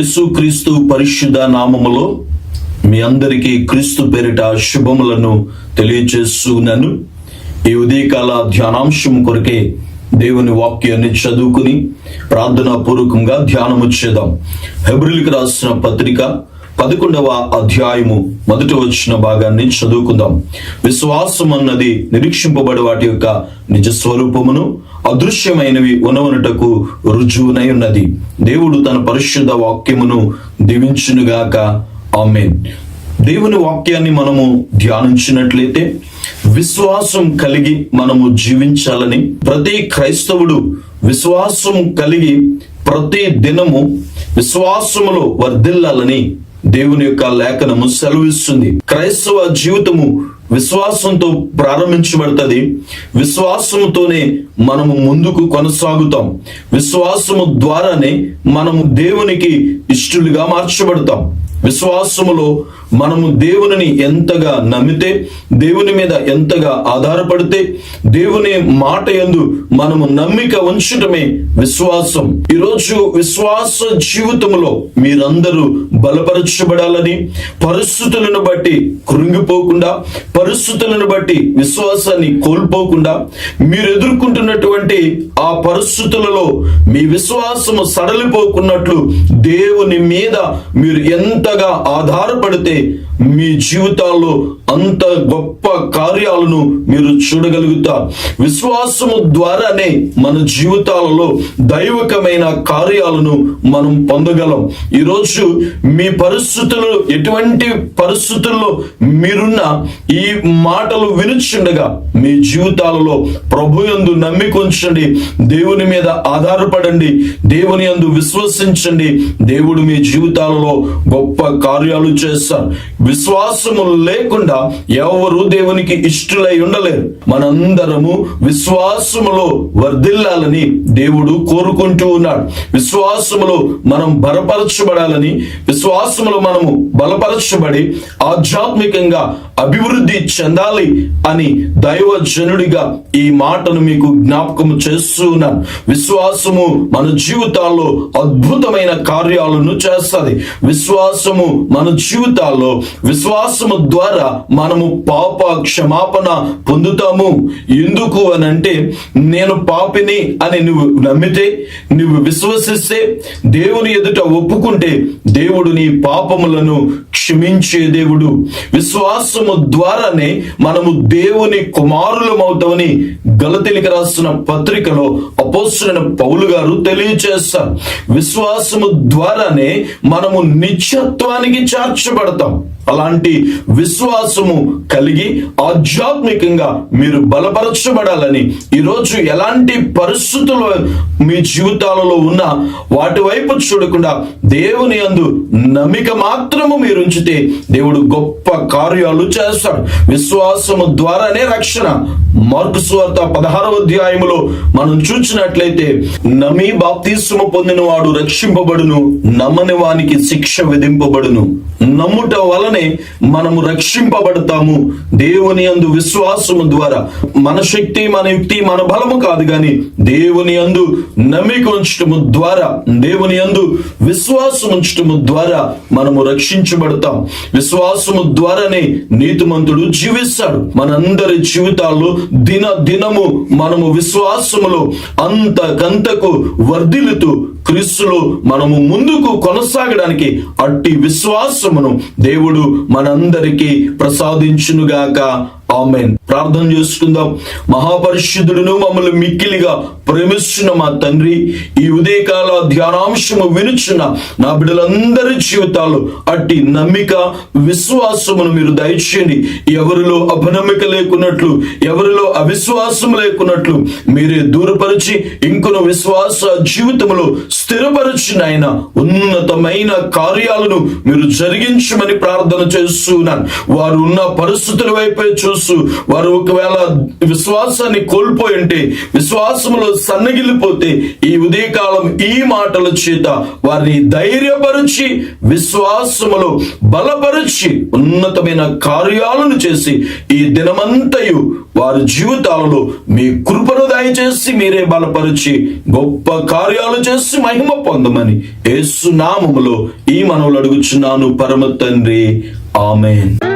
యేసుక్రీస్తు పరిశుద్ధ నామములో మీ అందరికీ క్రీస్తు పేరిట శుభములను తెలియచేస్తున్నాను ఈ ఉదయకాల ధ్యానాంశం కొరకే దేవుని వాక్యాన్ని చదువుకుని ప్రార్థనా పూర్వకంగా ధ్యానము చేద్దాం. హెబ్రిల్కి రాసిన పత్రిక పదకొండవ అధ్యాయము మొదటి వచ్చిన భాగాన్ని చదువుకుందాం. విశ్వాసం అన్నది నిరీక్షింపబడి వాటి యొక్క నిజ స్వరూపమును అదృశ్యమైనవి ఉనవనుటకు రుజువునై ఉన్నది. దేవుడు తన పరిశుద్ధ వాక్యమును దీవించునుగాక. ఆమెన్. దేవుని వాక్యాన్ని మనము ధ్యానించినట్లయితే విశ్వాసం కలిగి మనము జీవించాలని ప్రతి క్రైస్తవుడు విశ్వాసం కలిగి ప్రతి దినము విశ్వాసములో వర్ధిల్లాలని దేవుని యొక్క లేఖనము సెలవిస్తుంది. క్రైస్తవ జీవితము విశ్వాసంతో ప్రారంభించబడుతుంది. విశ్వాసముతోనే మనము ముందుకు కొనసాగుతాం. విశ్వాసము ద్వారానే మనము దేవునికి ఇష్టలుగా మార్చబడతాం. విశ్వాసములో మనము దేవుని ఎంతగా నమ్మితే దేవుని మీద ఎంతగా ఆధారపడితే దేవుని మాట యందు మనము నమ్మిక ఉంచటమే విశ్వాసం. ఈరోజు విశ్వాస జీవితంలో మీరందరూ బలపరచబడాలని పరిస్థితులను బట్టి కృంగిపోకుండా పరిస్థితులను బట్టి విశ్వాసాన్ని కోల్పోకుండా మీరు ఎదుర్కొంటున్నటువంటి ఆ పరిస్థితులలో మీ విశ్వాసము సడలిపోకున్నట్లు దేవుని మీద మీరు ఎంత అంతగా ఆధారపడితే మీ జీవితాల్లో అంత గొప్ప కార్యాలను మీరు చూడగలుగుతారు విశ్వాసము ద్వారానే మన జీవితాలలో దైవకమైన కార్యాలను మనం పొందగలం. ఈరోజు మీ పరిస్థితులు ఎటువంటి పరిస్థితుల్లో మీరున్న ఈ మాటలు వినుచుండగా మీ జీవితాలలో ప్రభు యందు నమ్మికొంచండి దేవుని మీద ఆధారపడండి. దేవుని యందు విశ్వసించండి. దేవుడు మీ జీవితాలలో గొప్ప కార్యాలు చేస్తారు. విశ్వాసము లేకుండా ఎవరు దేవునికి ఇష్టలై ఉండలేరు. మనందరము విశ్వాసములో వర్ధిల్లాలని దేవుడు కోరుకుంటూ ఉన్నాడు. విశ్వాసములో మనం బలపరచబడాలని విశ్వాసములో మనము బలపరచబడి ఆధ్యాత్మికంగా అభివృద్ధి చెందాలి అని దైవజనుడిగా ఈ మాటను మీకు జ్ఞాపకం చేస్తున్నాను విశ్వాసము మన జీవితాల్లో అద్భుతమైన కార్యాలను చేస్తుంది. విశ్వాసము మన జీవితాల్లో విశ్వాసము ద్వారా మనము పాప క్షమాపణ పొందుతాము. ఎందుకు అని అంటే నేను పాపిని అని నువ్వు నమ్మితే నువ్వు విశ్వసిస్తే దేవుని ఎదుట ఒప్పుకుంటే దేవుడు నీ పాపములను క్షమించే దేవుడు. విశ్వాసము ద్వారానే మనము దేవుని కుమారులమవుతామని గలతీలికి రాస్తున్న పత్రికలో అపోస్తులైన పౌలు గారు తెలియచేస్తారు. విశ్వాసము ద్వారానే మనము నిత్యత్వానికి చేర్చబడతాం. అలాంటి విశ్వాసము కలిగి ఆధ్యాత్మికంగా మీరు బలపరచబడాలని ఈరోజు ఎలాంటి పరిస్థితులు మీ జీవితాలలో ఉన్నా వాటి వైపు చూడకుండా దేవుని అందు నమ్మిక మాత్రము మీరు ఉంచితే దేవుడు గొప్ప కార్యాలు చేస్తాడు. విశ్వాసము ద్వారానే రక్షణ. మార్కు స్వార్త పదహారవ అధ్యాయములో మనం చూసినట్లయితే నమ్మి బాప్తీసము పొందిన వాడు రక్షింపబడును నమ్మని వానికి శిక్ష విధింపబడును. నమ్ముట వలనే మనము రక్షింపబడతాము. దేవుని అందు విశ్వాసము ద్వారా మన శక్తి మన యుక్తి మన బలము కాదు గాని దేవుని అందు నమ్మిక ఉంచటము ద్వారా దేవుని అందు విశ్వాసం ఉంచటము ద్వారా మనము రక్షించబడతాం. విశ్వాసము ద్వారానే నీతిమంతుడు జీవిస్తాడు. మనందరి జీవితాల్లో దిన దినము మనము విశ్వాసములో అంతకంతకు వర్ధిల్లుతూ క్రీస్తులో మనము ముందుకు కొనసాగడానికి అట్టి విశ్వాసమును దేవుడు మనందరికీ ప్రసాదించునుగాక. ఆమెన్. ప్రార్థన చేసుకుందాం. మహాపరిశుద్ధుడును మమ్మల్ని మిక్కిలిగా ప్రేమిస్తున్న మా తండ్రి ఈ ఉదయకాల ధ్యానాంశము వినుచున్న నా బిడ్డలందరి జీవితాలు అట్టి నమ్మిక విశ్వాసమును మీరు దయచేయండి. ఎవరిలో అపనమ్మిక లేకున్నట్లు ఎవరిలో అవిశ్వాసం లేకున్నట్లు మీరే దూరపరిచి ఇంకొన విశ్వాస జీవితంలో స్థిరపరిచిన ఆయన ఉన్నతమైన కార్యాలను మీరు జరిగించమని ప్రార్థన చేస్తున్నాను వారు ఉన్న పరిస్థితుల వైపే చూస్తూ వారు ఒకవేళ విశ్వాసాన్ని కోల్పోయి ఉంటే విశ్వాసములో సన్నగిల్లిపోతే ఈ ఉదయకాలం ఈ మాటల చేత వారిని ధైర్యపరిచి విశ్వాసములో బలపరిచి ఉన్నతమైన కార్యాలను చేసి ఈ దినమంతయు వారి జీవితాలలో మీ కృపను దయచేసి మీరే బలపరిచి గొప్ప కార్యాలు చేసి మహిమ పొందమని ఏసునామములో ఈ మనవులు అడుగుచున్నాను. పరమ తండ్రి. ఆమెన్.